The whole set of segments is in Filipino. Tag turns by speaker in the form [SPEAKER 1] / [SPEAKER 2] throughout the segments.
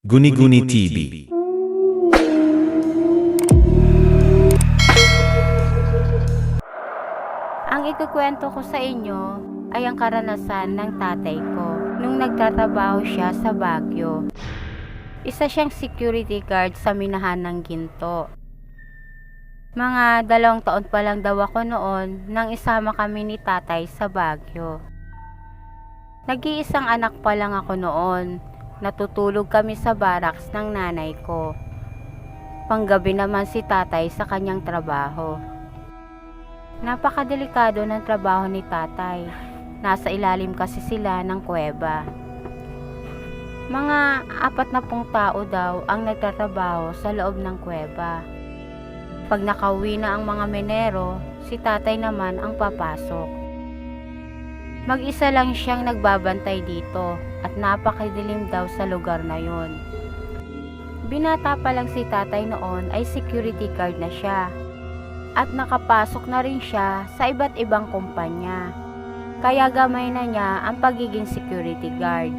[SPEAKER 1] Guni-Guni TV.
[SPEAKER 2] Ang ikukwento ko sa inyo ay ang karanasan ng tatay ko nung nagtatrabaho siya sa Baguio. Isa siyang security guard sa minahan ng ginto. Mga dalawang taon pa lang daw ako noon nang isama kami ni tatay sa Baguio. Nag-iisang anak pa lang ako noon. Natutulog kami sa barracks ng nanay ko. Panggabi naman si tatay sa kanyang trabaho. Napakadelikado ng trabaho ni tatay. Nasa ilalim kasi sila ng kuweba. Mga apat na pung tao daw ang nagtatrabaho sa loob ng kuweba. Pag nakauwi na ang mga menero, si tatay naman ang papasok. Mag-isa lang siyang nagbabantay dito at napakadilim daw sa lugar na yon. Binata pa lang si tatay noon ay security guard na siya at nakapasok na rin siya sa iba't ibang kumpanya. Kaya gamay na niya ang pagiging security guard.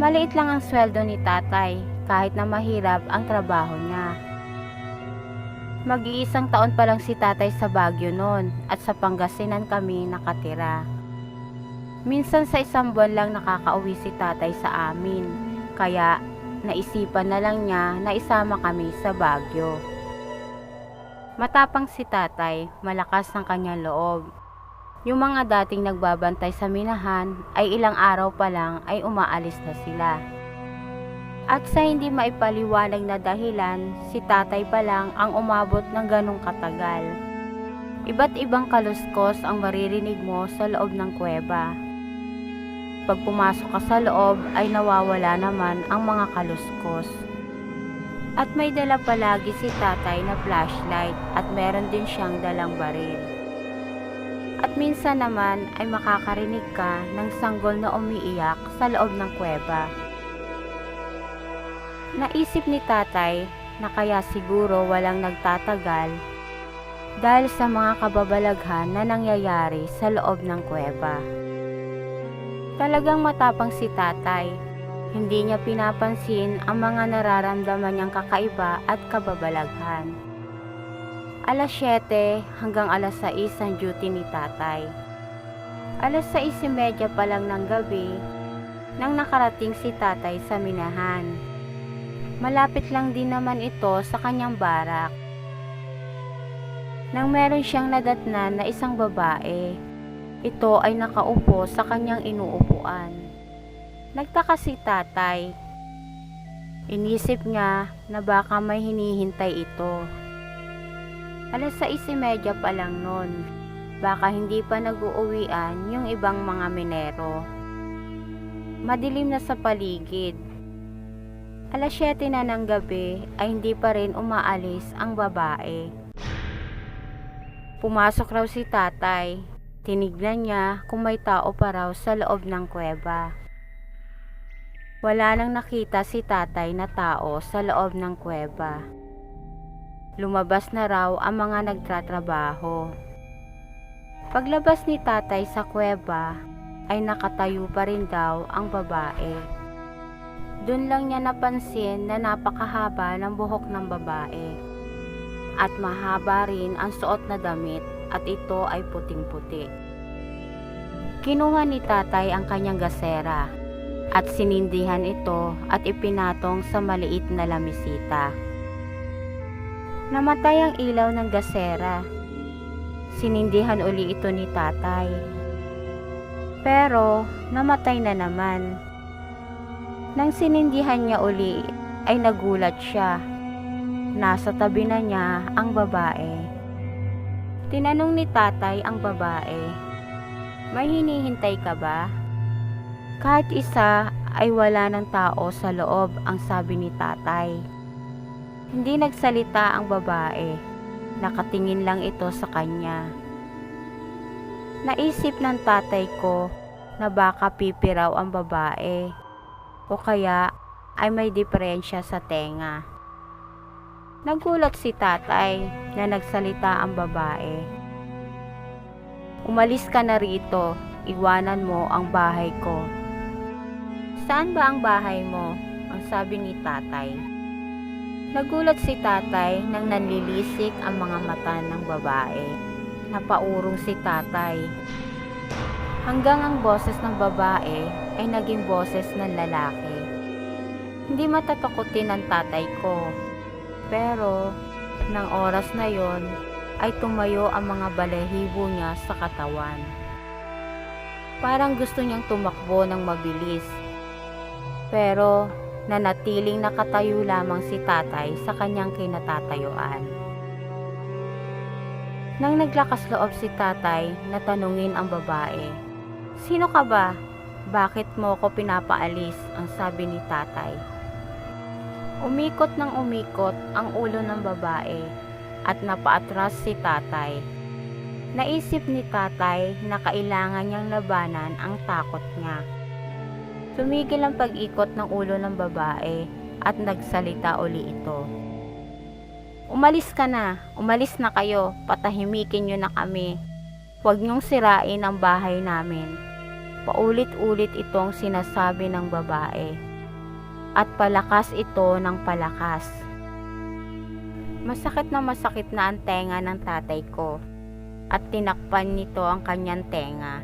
[SPEAKER 2] Maliit lang ang sweldo ni tatay kahit na mahirap ang trabaho niya. Mag-iisang taon pa lang si tatay sa Baguio noon at sa Pangasinan kami nakatira. Minsan sa isang buwan lang nakakauwi si tatay sa amin, kaya naisipan na lang niya na isama kami sa Baguio. Matapang si tatay, malakas ang kanyang loob. Yung mga dating nagbabantay sa minahan ay ilang araw pa lang ay umaalis na sila. At sa hindi maipaliwanag na dahilan, si tatay pa lang ang umabot ng ganong katagal. Iba't ibang kaluskos ang maririnig mo sa loob ng kuweba. Pag pumasok ka sa loob ay nawawala naman ang mga kaluskos. At may dala palagi si tatay na flashlight at meron din siyang dalang baril. At minsan naman ay makakarinig ka ng sanggol na umiiyak sa loob ng kuweba. Naisip ni tatay na kaya siguro walang nagtatagal dahil sa mga kababalaghan na nangyayari sa loob ng kuweba. Talagang matapang si tatay. Hindi niya pinapansin ang mga nararamdaman niyang kakaiba at kababalaghan. Alas 7 hanggang alas 6 ang duty ni tatay. Alas 6.30 pa lang ng gabi nang nakarating si tatay sa minahan. Malapit lang din naman ito sa kanyang barak. Nang meron siyang nadatnan na isang babae, ito ay nakaupo sa kanyang inuupuan. Nagtaka si tatay. Inisip niya na baka may hinihintay ito. Alas 6.30 pa lang nun. Baka hindi pa nag-uuwian yung ibang mga minero. Madilim na sa paligid. Alas 7 na ng gabi ay hindi pa rin umaalis ang babae. Pumasok raw si tatay. Tinignan niya kung may tao pa raw sa loob ng kuweba. Wala nang nakita si tatay na tao sa loob ng kuweba. Lumabas na raw ang mga nagtatrabaho. Paglabas ni tatay sa kuweba, ay nakatayo pa rin daw ang babae. Doon lang niya napansin na napakahaba ng buhok ng babae. At mahaba rin ang suot na damit at ito ay puting-puti. Kinuha ni tatay ang kanyang gasera at sinindihan ito at ipinatong sa maliit na lamisita. Namatay ang ilaw ng gasera. Sinindihan uli ito ni tatay. Pero namatay na naman. Nang sinindihan niya uli ay nagulat siya. Nasa tabi na niya ang babae. Tinanong ni tatay ang babae, May hinihintay ka ba? Kahit isa ay wala ng tao sa loob ang sabi ni tatay. Hindi nagsalita ang babae. Nakatingin lang ito sa kanya. Naisip ng tatay ko na baka pipiraw ang babae o kaya ay may diferensya sa tenga. Nagulat si tatay na nagsalita ang babae. Umalis ka na rito, iwanan mo ang bahay ko. Saan ba ang bahay mo? ang sabi ni tatay. Nagulat si tatay nang nanlilisik ang mga mata ng babae. Napaurong si tatay. Hanggang ang boses ng babae ay naging boses ng lalaki. Hindi matatakotin ang tatay ko. Pero, nang oras na yon ay tumayo ang mga balahibo niya sa katawan. Parang gusto niyang tumakbo ng mabilis. Pero, nanatiling nakatayo lamang si tatay sa kanyang kinatatayuan. Nang naglakas loob si tatay, natanungin ang babae, Sino ka ba? Bakit mo ko pinapaalis? Ang sabi ni tatay. Umikot ng umikot ang ulo ng babae at napaatras si tatay. Naisip ni tatay na kailangan niyang labanan ang takot niya. Tumigil ang pag-ikot ng ulo ng babae at nagsalita uli ito. Umalis ka na, umalis na kayo, patahimikin niyo na kami. Huwag niyong sirain ang bahay namin. Paulit-ulit itong sinasabi ng babae. At palakas ito ng palakas. Masakit na masakit na ang tenga ng tatay ko at tinakpan nito ang kanyang tenga.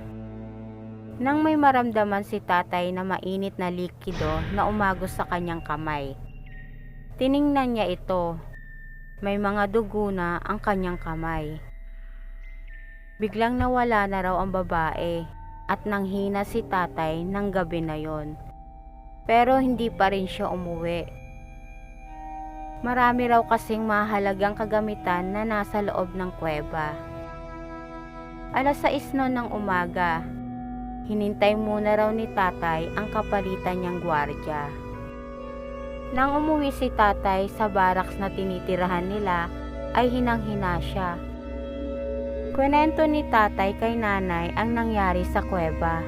[SPEAKER 2] Nang may maramdaman si tatay na mainit na likido na umagos sa kanyang kamay. Tiningnan niya ito. May mga dugo na ang kanyang kamay. Biglang nawala na raw ang babae at nanghina si tatay ng gabi na yon. Pero hindi pa rin siya umuwi. Marami raw kasing mahalagang kagamitan na nasa loob ng kuweba. Alas 6 noon ng umaga, hinintay muna raw ni tatay ang kapalitan niyang gwardya. Nang umuwi si tatay sa baraks na tinitirahan nila, ay hinang-hina siya. Kwento ni tatay kay nanay ang nangyari sa kuweba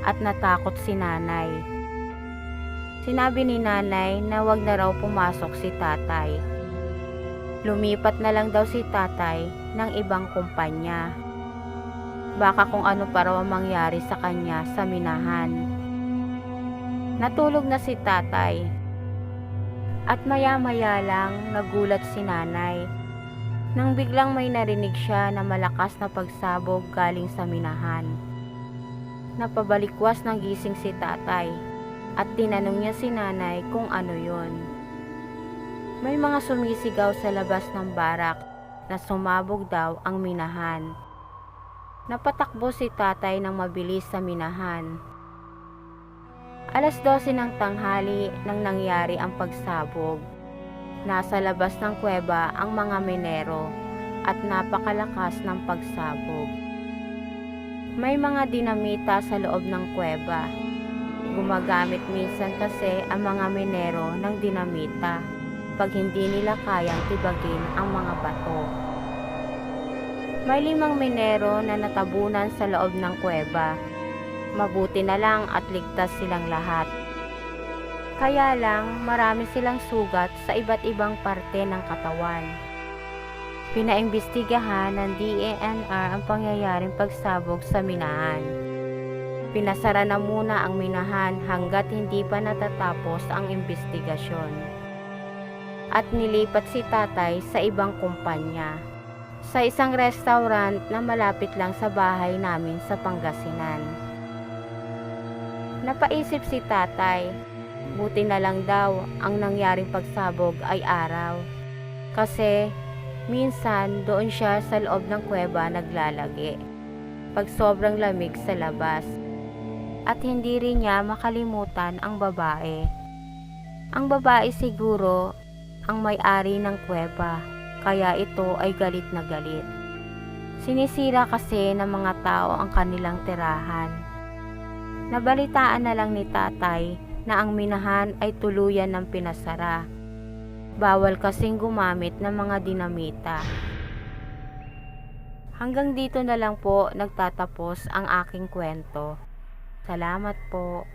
[SPEAKER 2] at natakot si nanay. Sinabi ni nanay na wag na raw pumasok si tatay. Lumipat na lang daw si tatay ng ibang kumpanya. Baka kung ano pa raw ang mangyari sa kanya sa minahan. Natulog na si tatay. At maya-maya lang nagulat si nanay nang biglang may narinig siya na malakas na pagsabog galing sa minahan. Napabalikwas ng gising si tatay at tinanong niya si nanay kung ano yon. May mga sumisigaw sa labas ng barak na sumabog daw ang minahan. Napatakbo si tatay ng mabilis sa minahan. Alas 12 ng tanghali nang nangyari ang pagsabog. Nasa labas ng kuweba ang mga minero at napakalakas ng pagsabog. May mga dinamita sa loob ng kuweba. Gumagamit minsan kasi ang mga minero ng dinamita pag hindi nila kayang tibagin ang mga bato. May limang minero na natabunan sa loob ng kuweba. Mabuti na lang at ligtas silang lahat. Kaya lang marami silang sugat sa iba't ibang parte ng katawan. Pinaimbestigahan ng DENR ang pangyayaring pagsabog sa minahan. Pinasara na muna ang minahan hanggat hindi pa natatapos ang investigasyon. At nilipat si tatay sa ibang kumpanya. Sa isang restaurant na malapit lang sa bahay namin sa Pangasinan. Napaisip si tatay Buti na lang daw ang nangyaring pagsabog ay araw. Kasi minsan doon siya sa loob ng kuweba naglalagi. Pag sobrang lamig sa labas. At hindi rin niya makalimutan ang babae. Ang babae siguro ang may-ari ng kuweba. Kaya ito ay galit na galit. Sinisira kasi ng mga tao ang kanilang tirahan. Nabalitaan na lang ni tatay na ang minahan ay tuluyan ng pinasara. Bawal kasing gumamit ng mga dinamita. Hanggang dito na lang po nagtatapos ang aking kwento. Salamat po.